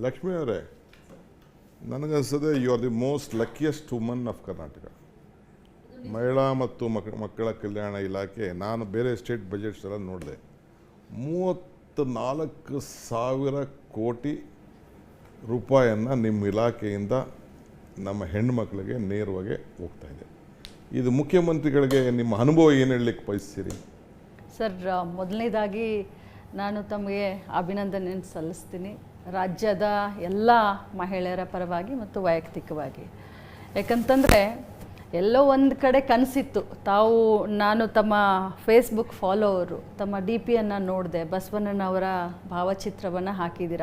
ಲಕ್ಷ್ಮಿ ಅವರೇ, ನನಗನ್ಸದೆ you are the most luckiest woman of Karnataka ಮಹಿಳಾ ಮತ್ತು ಮಕ್, ಮಕ್ಕಳ ಕಲ್ಯಾಣ ಇಲಾಖೆ, ನಾನು ಬೇರೆ ಸ್ಟೇಟ್ ಬಜೆಟ್ಸ್ ಎಲ್ಲ ನೋಡಿದೆ. ಮೂವತ್ತು ನಾಲ್ಕು ಸಾವಿರ ಕೋಟಿ ರೂಪಾಯಿಯನ್ನು ನಿಮ್ಮ ಇಲಾಖೆಯಿಂದ ನಮ್ಮ ಹೆಣ್ಮಕ್ಳಿಗೆ ನೇರವಾಗಿ ಹೋಗ್ತಾ ಇದೆ. ಇದು ಮುಖ್ಯಮಂತ್ರಿಗಳಿಗೆ ನಿಮ್ಮ ಅನುಭವ ಏನು ಹೇಳಲಿಕ್ಕೆ ಬಯಸ್ತೀರಿ? ಸರ್ ಮೊದಲನೇದಾಗಿ ನಾನು ತಮಗೆ ಅಭಿನಂದನೆ ಸಲ್ಲಿಸ್ತೀನಿ. ರಾಜ್ಯದ ಎಲ್ಲ ಮಹಿಳೆಯರ ಪರವಾಗಿ ಮತ್ತು ವೈಯಕ್ತಿಕವಾಗಿ. ಯಾಕಂತಂದರೆ ಎಲ್ಲೋ ಒಂದು ಕಡೆ ಕನಸಿತ್ತು. ತಾವು, ನಾನು ತಮ್ಮ ಫೇಸ್ಬುಕ್ ಫಾಲೋವರು ತಮ್ಮ ಡಿ ಪಿಯನ್ನು ನೋಡಿದೆ. ಬಸವಣ್ಣನವರ ಭಾವಚಿತ್ರವನ್ನು ಹಾಕಿದ್ದೀರ?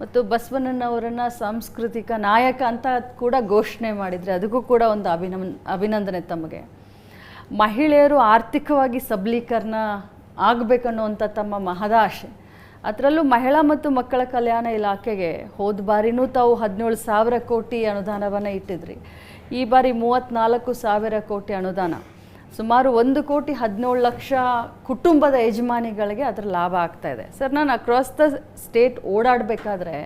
ಮತ್ತು ಬಸವಣ್ಣನವರನ್ನ ಸಾಂಸ್ಕೃತಿಕ ನಾಯಕ ಅಂತ ಕೂಡ ಘೋಷಣೆ ಮಾಡಿದರೆ ಅದಕ್ಕೂ ಕೂಡ ಒಂದು ಅಭಿನಂದ ಅಭಿನಂದನೆ ತಮಗೆ. ಮಹಿಳೆಯರು ಆರ್ಥಿಕವಾಗಿ ಸಬಲೀಕರಣ ಆಗಬೇಕನ್ನುವಂಥ ತಮ್ಮ ಮಹದಾಶೆ. ಅದರಲ್ಲೂ ಮಹಿಳಾ ಮತ್ತು ಮಕ್ಕಳ ಕಲ್ಯಾಣ ಇಲಾಖೆಗೆ ಹೋದ ಬಾರಿನೂ ತಾವು ಹದಿನೇಳು ಸಾವಿರ ಕೋಟಿ ಅನುದಾನವನ್ನು ಇಟ್ಟಿದ್ರಿ. ಈ ಬಾರಿ ಮೂವತ್ತ್ನಾಲ್ಕು ಸಾವಿರ ಕೋಟಿ ಅನುದಾನ. ಸುಮಾರು ಒಂದು ಕೋಟಿ ಹದಿನೇಳು ಲಕ್ಷ ಕುಟುಂಬದ ಯಜಮಾನಿಗಳಿಗೆ ಅದರ ಲಾಭ ಆಗ್ತಾ ಇದೆ. ಸರ್, ನಾನು ಅಕ್ರಾಸ್ ದ ಸ್ಟೇಟ್ ಓಡಾಡಬೇಕಾದ್ರೆ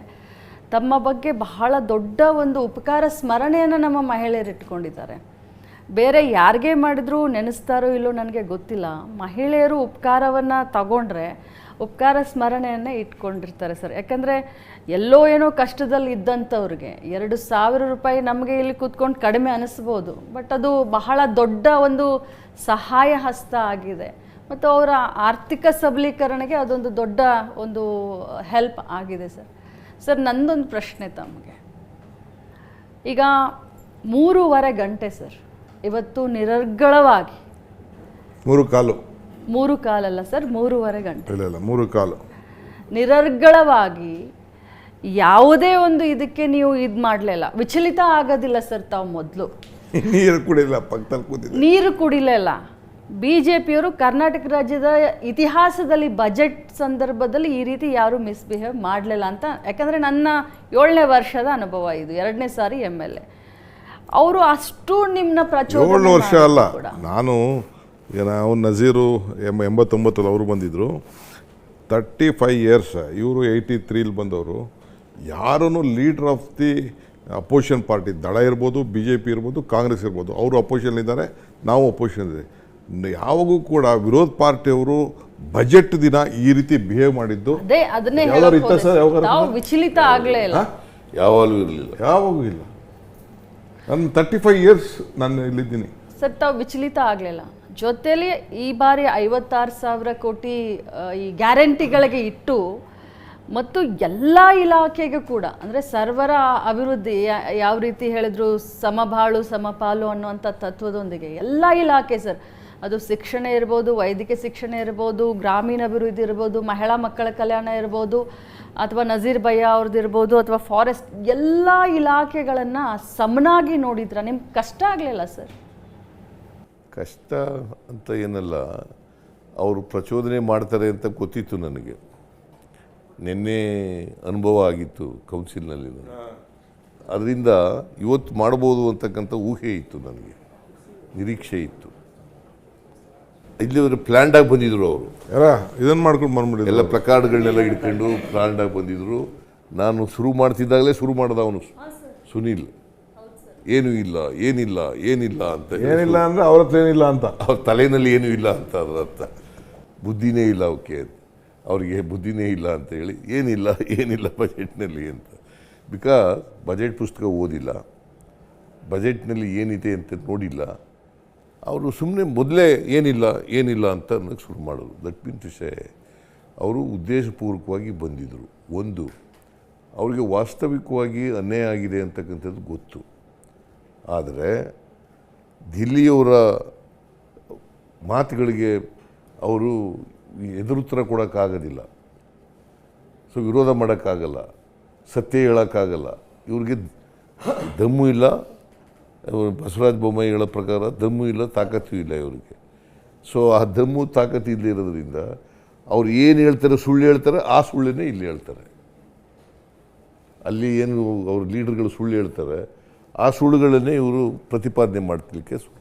ತಮ್ಮ ಬಗ್ಗೆ ಬಹಳ ದೊಡ್ಡ ಒಂದು ಉಪಕಾರ ಸ್ಮರಣೆಯನ್ನು ನಮ್ಮ ಮಹಿಳೆಯರು ಇಟ್ಕೊಂಡಿದ್ದಾರೆ. ಬೇರೆ ಯಾರಿಗೆ ಮಾಡಿದ್ರು ನೆನೆಸ್ತಾರೋ ಇಲ್ಲೋ ನನಗೆ ಗೊತ್ತಿಲ್ಲ. ಮಹಿಳೆಯರು ಉಪಕಾರವನ್ನು ತಗೊಂಡ್ರೆ ಉಪಕಾರ ಸ್ಮರಣೆಯನ್ನೇ ಇಟ್ಕೊಂಡಿರ್ತಾರೆ ಸರ್. ಯಾಕಂದರೆ ಎಲ್ಲೋ ಏನೋ ಕಷ್ಟದಲ್ಲಿ ಇದ್ದಂಥವ್ರಿಗೆ ಎರಡು ಸಾವಿರ ರೂಪಾಯಿ ನಮಗೆ ಇಲ್ಲಿ ಕೂತ್ಕೊಂಡು ಕಡಿಮೆ ಅನಿಸ್ಬೋದು, ಬಟ್ ಅದು ಬಹಳ ದೊಡ್ಡ ಒಂದು ಸಹಾಯ ಹಸ್ತ ಆಗಿದೆ. ಮತ್ತು ಅವರ ಆರ್ಥಿಕ ಸಬಲೀಕರಣಕ್ಕೆ ಅದೊಂದು ದೊಡ್ಡ ಒಂದು ಹೆಲ್ಪ್ ಆಗಿದೆ ಸರ್. ಸರ್, ನಂದೊಂದು ಪ್ರಶ್ನೆ ತಮಗೆ. ಈಗ ಮೂರುವರೆ ಗಂಟೆ ಸರ್, ಇವತ್ತು ನಿರರ್ಗಳವಾಗಿ ಮೂರು ಕಾಲು. ಮೂರು ಕಾಲಲ್ಲ ಸರ್ ಮೂರುವರೆ ಗಂಟೆ. ಇಲ್ಲ ಇಲ್ಲ ಮೂರು ಕಾಲು. ನಿರರ್ಗಳವಾಗಿ ಯಾವುದೇ ಒಂದು ಇದಕ್ಕೆ ನೀವು ಇದು ಮಾಡಲಿಲ್ಲ. ವಿಚಲಿತ ಆಗೋದಿಲ್ಲ ಸರ್ ತಾವು ಮೊದಲು. ನೀರು ಕುಡಿಲ್ಲ ಪಕ್ಕದಲ್ಲಿ ಕೂತಿದ್ದೆ. ನೀರು ಕುಡಿಲಿಲ್ಲ. ಬಿ ಜೆ ಪಿಯವರು ಕರ್ನಾಟಕ ರಾಜ್ಯದ ಇತಿಹಾಸದಲ್ಲಿ ಬಜೆಟ್ ಸಂದರ್ಭದಲ್ಲಿ ಈ ರೀತಿ ಯಾರೂ ಮಿಸ್ಬಿಹೇವ್ ಮಾಡಲಿಲ್ಲ ಅಂತ. ಯಾಕಂದರೆ ನನ್ನ ಏಳನೇ ವರ್ಷದ ಅನುಭವ ಇದು ಎರಡನೇ ಸಾರಿ ಎಂ ಎಲ್ ಎ ಅವರು ಅಷ್ಟು ನಿಮ್ಮನ್ನ ಏಳು ಪ್ರಚೋದನೆ ವರ್ಷ ಅಲ್ಲ. ಕೂಡ. ನಾನು ಈಗ ನಾವು ನಜೀರು ಎಂಬ ಎಂಬತ್ತೊಂಬತ್ತಲ್ಲಿ ಅವರು ಬಂದಿದ್ದರು ತರ್ಟಿ ಫೈವ್ ಇಯರ್ಸ್ ಇವರು ಏಯ್ಟಿ ತ್ರೀಲಿ ಬಂದವರು. ಯಾರೂ leader of the opposition party ದಳ ಇರ್ಬೋದು ಬಿ ಜೆ ಪಿ ಇರ್ಬೋದು ಕಾಂಗ್ರೆಸ್ ಇರ್ಬೋದು ಅವರು ಅಪೋಸಿಷನ್ಲಿದ್ದಾರೆ ನಾವು ಅಪೋಸಿಷನ್ ಇದೆ ಯಾವಾಗೂ ಕೂಡ ವಿರೋಧ ಪಾರ್ಟಿಯವರು ಬಜೆಟ್ ದಿನ ಈ ರೀತಿ ಬಿಹೇವ್ ಮಾಡಿದ್ದು. ವಿಚಲಿತ ಆಗಲೇ ಇಲ್ಲ. ಯಾವಾಗಲೂ ಇರಲಿಲ್ಲ. ಯಾವಾಗೂ ಇಲ್ಲ. ನನ್ನ ತರ್ಟಿ ಫೈವ್ ಇಯರ್ಸ್ ನಾನು ಇಲ್ಲಿದ್ದೀನಿ. ಸರ್ ತಾವು ವಿಚಲಿತ ಆಗಲಿಲ್ಲ ಜೊತೆಲಿ ಈ ಬಾರಿ ಐವತ್ತಾರು ಸಾವಿರ ಕೋಟಿ ಈ ಗ್ಯಾರಂಟಿಗಳಿಗೆ ಇಟ್ಟು ಮತ್ತು ಎಲ್ಲ ಇಲಾಖೆಗೆ ಕೂಡ, ಅಂದರೆ ಸರ್ವರ ಅಭಿವೃದ್ಧಿ ಯಾವ ರೀತಿ ಹೇಳಿದ್ರು ಸಮಬಾಳು, ಸಮಪಾಲು ಅನ್ನುವಂಥ ತತ್ವದೊಂದಿಗೆ ಎಲ್ಲ ಇಲಾಖೆ ಸರ್, ಅದು ಶಿಕ್ಷಣ ಇರ್ಬೋದು, ವೈದ್ಯಕೀಯ ಶಿಕ್ಷಣ ಇರ್ಬೋದು, ಗ್ರಾಮೀಣ ಅಭಿವೃದ್ಧಿ ಇರ್ಬೋದು, ಮಹಿಳಾ ಮಕ್ಕಳ ಕಲ್ಯಾಣ ಇರ್ಬೋದು, ಅಥವಾ ನಜೀರ್ ಭಯ್ಯ ಅವ್ರದ್ದು ಇರ್ಬೋದು, ಅಥವಾ ಫಾರೆಸ್ಟ್, ಎಲ್ಲ ಇಲಾಖೆಗಳನ್ನು ಸಮನಾಗಿ ನೋಡಿದ್ರ ನಿಮ್ಗೆ ಕಷ್ಟ ಆಗಲಿಲ್ಲ ಸರ್. ಕಷ್ಟ ಅಂತ ಏನಲ್ಲ ಅವರು ಪ್ರಚೋದನೆ ಮಾಡ್ತಾರೆ ಅಂತ ಗೊತ್ತಿತ್ತು ನನಗೆ. ನಿನ್ನೆ ಅನುಭವ ಆಗಿತ್ತು ಕೌನ್ಸಿಲ್ನಲ್ಲಿ ಅದರಿಂದ ಇವತ್ತು ಮಾಡ್ಬೋದು ಅಂತಕ್ಕಂಥ ಊಹೆ ಇತ್ತು ನನಗೆ. ನಿರೀಕ್ಷೆ ಇತ್ತು. ಇಲ್ಲಿವರೆ ಪ್ಲ್ಯಾಂಡಾಗಿ ಬಂದಿದ್ರು ಅವರು. ಯಾರ? ಇದನ್ನು ಮಾಡ್ಕೊಂಡು ಬಂದ್ಬಿಡಿ ಎಲ್ಲ ಪ್ಲಕಾರ್ಡ್ಗಳನ್ನೆಲ್ಲ ಹಿಡ್ಕೊಂಡು ಪ್ಲ್ಯಾಂಡಾಗಿ ಬಂದಿದ್ರು. ನಾನು ಶುರು ಮಾಡ್ತಿದ್ದಾಗಲೇ ಶುರು ಮಾಡ್ದ ಅವನು ಸುನೀಲ್. ಏನೂ ಇಲ್ಲ ಏನಿಲ್ಲ ಏನಿಲ್ಲ ಅಂತ ಏನಿಲ್ಲ ಅಂದ್ರೆ ಅವ್ರ ಹತ್ರ ಏನಿಲ್ಲ ಅಂತ. ಅವ್ರ ತಲೆಯಲ್ಲಿ ಏನೂ ಇಲ್ಲ ಅಂತ ಅದರ ಅರ್ಥ. ಬುದ್ಧಿನೇ ಇಲ್ಲ ಅವಕ್ಕೆ ಅವರಿಗೆ ಬುದ್ಧಿನೇ ಇಲ್ಲ ಅಂತ ಹೇಳಿ ಏನಿಲ್ಲ ಏನಿಲ್ಲ ಬಜೆಟ್ನಲ್ಲಿ ಅಂತ. ಬಿಕಾಸ್ ಬಜೆಟ್ ಪುಸ್ತಕ ಓದಿಲ್ಲ. ಬಜೆಟ್ನಲ್ಲಿ ಏನಿದೆ ಅಂತ ನೋಡಿಲ್ಲ. ಅವರು ಸುಮ್ಮನೆ ಮೊದಲೇ ಏನಿಲ್ಲ ಏನಿಲ್ಲ ಅಂತ ಅನ್ನೋಕ್ಕೆ ಶುರು ಮಾಡೋದು. ದಟ್ ಮೀನ್ ಟು ಸೇ ಅವರು ಉದ್ದೇಶಪೂರ್ವಕವಾಗಿ ಬಂದಿದ್ದರು ಒಂದು ಅವರಿಗೆ ವಾಸ್ತವಿಕವಾಗಿ ಅನ್ಯಾಯ ಆಗಿದೆ ಅಂತಕ್ಕಂಥದ್ದು ಗೊತ್ತು. ಆದರೆ ದಿಲ್ಲಿಯವರ ಮಾತುಗಳಿಗೆ ಅವರು ಎದುರುತ್ತರ ಕೊಡೋಕ್ಕಾಗೋದಿಲ್ಲ. ಸೊ, ವಿರೋಧ ಮಾಡೋಕ್ಕಾಗಲ್ಲ. ಸತ್ಯ ಹೇಳೋಕ್ಕಾಗಲ್ಲ. ಇವ್ರಿಗೆ ದಮ್ಮು ಇಲ್ಲ. ಬಸವರಾಜ ಬೊಮ್ಮಾಯಿ ಹೇಳೋ ಪ್ರಕಾರ ದಮ್ಮು ಇಲ್ಲ, ತಾಕತ್ತು ಇಲ್ಲ ಇವರಿಗೆ. ಸೊ, ಆ ದಮ್ಮು, ತಾಕತ್ತು ಇಲ್ಲದೆ ಇರೋದ್ರಿಂದ ಅವ್ರು ಏನು ಹೇಳ್ತಾರೆ, ಸುಳ್ಳು ಹೇಳ್ತಾರೆ, ಆ ಸುಳ್ಳನ್ನೇ ಇಲ್ಲಿ ಹೇಳ್ತಾರೆ. ಅಲ್ಲಿ ಏನು ಅವ್ರ ಲೀಡರ್ಗಳು ಸುಳ್ಳು ಹೇಳ್ತಾರೆ ಆ ಸುಳ್ಳುಗಳನ್ನೇ ಇವರು ಪ್ರತಿಪಾದನೆ ಮಾಡ್ಲಿಕ್ಕೆ ಶುರು